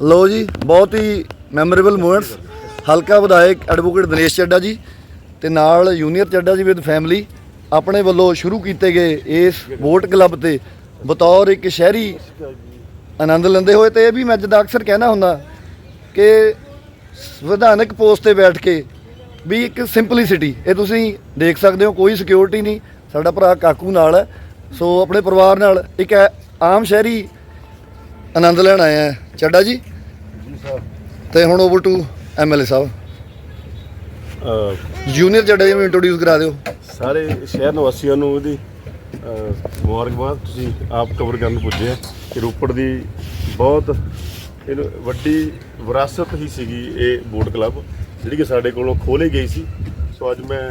ਲੋ ਜੀ, ਬਹੁਤ ਹੀ memorable movements ਹਲਕਾ ਵਿਧਾਇਕ ਐਡਵੋਕੇਟ ਦਿਨੇਸ਼ ਚੱਡਾ ਜੀ ਤੇ ਨਾਲ ਜੂਨੀਅਰ ਚੱਡਾ ਜੀ ਵਿਦ ਫੈਮਿਲੀ ਆਪਣੇ ਵੱਲੋਂ ਸ਼ੁਰੂ ਕੀਤੇ ਗਏ ਇਸ ਵੋਟ ਕਲੱਬ ਤੇ। ਬਤੌਰ ਇੱਕ ਸ਼ਹਿਰੀ ਆਨੰਦ ਲੈਂਦੇ ਹੋਏ ਤੇ ਇਹ ਵੀ ਮੈਂ ਜਿੱਦਾਂ ਅਕਸਰ ਕਹਿਣਾ ਹੁੰਦਾ ਕਿ ਵਿਧਾਨਕ ਪੋਸਟ ਤੇ ਬੈਠ ਕੇ ਵੀ ਇੱਕ ਸਿੰਪਲਿਸਿਟੀ ਇਹ ਤੁਸੀਂ ਦੇਖ ਸਕਦੇ ਹੋ, ਕੋਈ ਸਿਕਿਉਰਿਟੀ ਨਹੀਂ, ਸਾਡਾ ਭਰਾ ਕਾਕੂ ਨਾਲ ਹੈ। ਸੋ ਆਪਣੇ ਪਰਿਵਾਰ ਨਾਲ ਇੱਕ ਐ- ਆਮ ਸ਼ਹਿਰੀ ਆਨੰਦ ਲੈਣ ਆਏ ਆ। ਚੱਡਾ ਜੀ? ਤੇ ਹੁਣ over to MLA Sahib. Junior Chadha ji ਨੂੰ ਇੰਟਰੋਡਿਊਸ ਕਰਾ ਦਿਓ। ਸਾਰੇ ਸ਼ਹਿਰ ਨਿਵਾਸੀਆਂ ਨੂੰ ਇਹਦੀ ਅਹ ਮੁਬਾਰਕਬਾਦ। ਤੁਸੀਂ ਆਪ ਕਵਰ ਕਰਨ ਪੁੱਜੇ ਆ ਕਿ ਰੋਪੜ ਦੀ ਬਹੁਤ ਇਹਨੂੰ ਵੱਡੀ ਵਿਰਾਸਤ ਹੀ ਸੀਗੀ ਇਹ ਬੋਟ ਕਲੱਬ ਜਿਹੜੀ ਕਿ ਸਾਡੇ ਕੋਲੋਂ ਖੋਲੇ ਗਈ ਸੀ। ਸੋ ਅੱਜ ਮੈਂ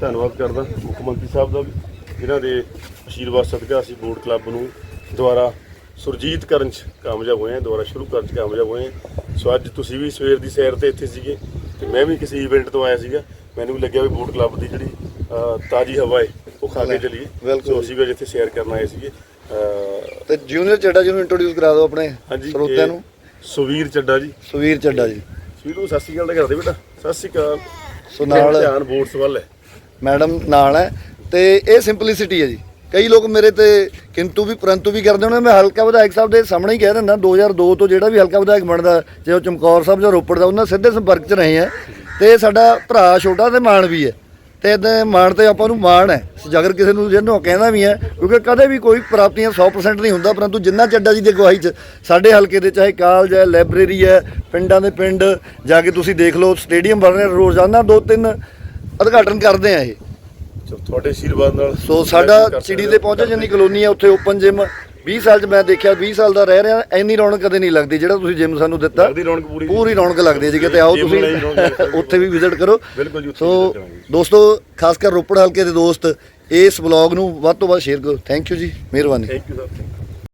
ਧੰਨਵਾਦ ਕਰਦਾ ਮੁੱਖ ਮੰਤਰੀ ਸਾਹਿਬ ਦਾ ਵੀ ਜਿਨ੍ਹਾਂ ਦੇ ਆਸ਼ੀਰਵਾਦ ਸਦਕਾ ਅਸੀਂ ਬੋਟ ਕਲੱਬ ਨੂੰ ਦੁਬਾਰਾ ਸੁਰਜੀਤ ਕਰਨ ਚ ਕਾਮਯਾਬ ਹੋਏ ਹਾਂ ਦੁਬਾਰਾ ਸ਼ੁਰੂ ਕਰਨ ਚ ਕਾਮਯਾਬ ਹੋਏ ਹਾਂ ਸੋ ਅੱਜ ਤੁਸੀਂ ਵੀ ਸਵੇਰ ਦੀ ਸੈਰ ਤੇ ਇੱਥੇ ਸੀਗੇ ਤੇ ਮੈਂ ਵੀ ਕਿਸੇ ਇਵੈਂਟ ਤੋਂ ਆਇਆ ਸੀਗਾ। ਮੈਨੂੰ ਵੀ ਲੱਗਿਆ ਵੀ ਬੋਟ ਕਲੱਬ ਦੀ ਜਿਹੜੀ ਤਾਜ਼ੀ ਹਵਾ ਹੈ ਉਹ ਖਾ ਕੇ ਚਲੀਏ। ਬਿਲਕੁਲ। ਸੋ ਅਸੀਂ ਵੀ ਅੱਜ ਇੱਥੇ ਸੈਰ ਕਰਨ ਆਏ ਸੀਗੇ। ਤੇ ਜੂਨੀਅਰ ਚੱਡਾ ਜੀ ਨੂੰ ਇੰਟਰੋਡਿਊਸ ਕਰਾ ਦਿਓ ਆਪਣੇ ਸਰੋਤਿਆਂ ਨੂੰ। ਸੁਵੀਰ ਚੱਡਾ ਜੀ। ਸੁਵੀਰ ਚੱਡਾ ਜੀ। ਸੁਵੀਰ ਨੂੰ ਸਤਿ ਸ਼੍ਰੀ ਅਕਾਲ ਕਰਦੇ ਬੇਟਾ। ਸਤਿ ਸ਼੍ਰੀ ਅਕਾਲ। ਸੋ ਨਾਲ- ਧਿਆਨ ਬੋਟਸ ਵੱਲ ਹੈ। ਮੈਡਮ ਨਾਲ ਹੈ ਤੇ ਇਹ ਸਿੰਪਲਿਸਿਟੀ ਹੈ ਜੀ। ਕਈ ਲੋਕ ਮੇਰੇ ਤੇ ਕਿੰਤੂ ਵੀ, ਪਰੰਤੂ ਵੀ ਕਰਦੇ ਹੋਣੇ, ਮੈਂ ਹਲਕਾ ਵਿਧਾਇਕ ਸਾਹਿਬ ਦੇ ਸਾਹਮਣੇ ਹੀ ਕਹਿ ਦਿੰਦਾ 2002 ਤੋਂ ਜਿਹੜਾ ਵੀ ਹਲਕਾ ਵਿਧਾਇਕ ਬਣਦਾ, ਜੇ ਉਹ ਚਮਕੌਰ ਸਾਹਿਬ ਜਾਂ ਰੋਪੜ ਦਾ, ਉਹਨਾਂ ਸਿੱਧੇ ਸੰਪਰਕ 'ਚ ਰਹੇ ਆ, ਤੇ ਸਾਡਾ ਭਰਾ ਛੋਟਾ ਤੇ ਮਾਣ ਵੀ ਹੈ। ਤੇ ਇਹਦੇ ਮਾਣ ਤੇ ਆਪਾਂ ਨੂੰ ਮਾਣ ਹੈ। ਜੇਕਰ ਕਿਸੇ ਨੂੰ ਜਿਹਨੂੰ ਕਹਿੰਦਾ ਵੀ ਹੈ, ਕਿਉਂਕਿ ਕਦੇ ਵੀ ਕੋਈ ਪ੍ਰਾਪਤੀਆਂ 100% ਨਹੀਂ ਹੁੰਦਾ, ਪਰੰਤੂ ਜਿੰਨਾ ਚੱਡਾ ਜੀ ਦੀ ਅਗਵਾਈ 'ਚ ਸਾਡੇ ਹਲਕੇ ਦੇ, ਚਾਹੇ ਕਾਲਜ ਹੈ, ਲਾਇਬ੍ਰੇਰੀ ਹੈ, ਪਿੰਡਾਂ ਦੇ ਪਿੰਡ, ਜਾ ਕੇ ਤੁਸੀਂ ਦੇਖ ਲਓ, ਸਟੇਡੀਅਮ ਬਣ ਰਹੇ, ਰੋਜ਼ਾਨਾ ਦੋ ਤਿੰਨ ਉਦਘਾਟਨ ਕਰਦੇ ਆ ਇਹ। ਤੁਹਾਡੇ ਆਸ਼ੀਰਵਾਦ ਨਾਲ ਸੋ ਸਾਡਾ ਚਿੜੀ ਦੇ ਪਹੁੰਚੇ ਜਿੰਨੀ ਕਲੋਨੀ ਹੈ ਉੱਥੇ ਓਪਨ ਜਿਮ 20 ਸਾਲ ਚ ਮੈਂ ਦੇਖਿਆ 20 ਸਾਲ ਦਾ ਰਹਿ ਰਿਹਾ ਇੰਨੀ ਰੌਣਕ ਕਦੇ ਨਹੀਂ ਲੱਗਦੀ ਜਿਹੜਾ ਤੁਸੀਂ ਜਿਮ ਸਾਨੂੰ ਦਿੱਤਾ ਪੂਰੀ ਰੌਣਕ ਲੱਗਦੀ ਹੈ ਜੀ ਕਿਤੇ ਆਓ ਤੁਸੀਂ। ਉੱਥੇ ਵੀ ਵਿਜ਼ਿਟ ਕਰੋ। ਬਿਲਕੁਲ ਜੀ, ਉੱਥੇ ਸੋ। ਦੋਸਤੋ ਖਾਸ ਕਰ ਰੋਪੜ ਹਲਕੇ ਦੇ ਦੋਸਤ ਇਸ ਬਲੌਗ ਨੂੰ ਵੱਧ ਤੋਂ ਵੱਧ ਸ਼ੇਅਰ ਕਰੋ। ਥੈਂਕ ਯੂ ਜੀ ਮਿਹਰਬਾਨੀ। Thank you sir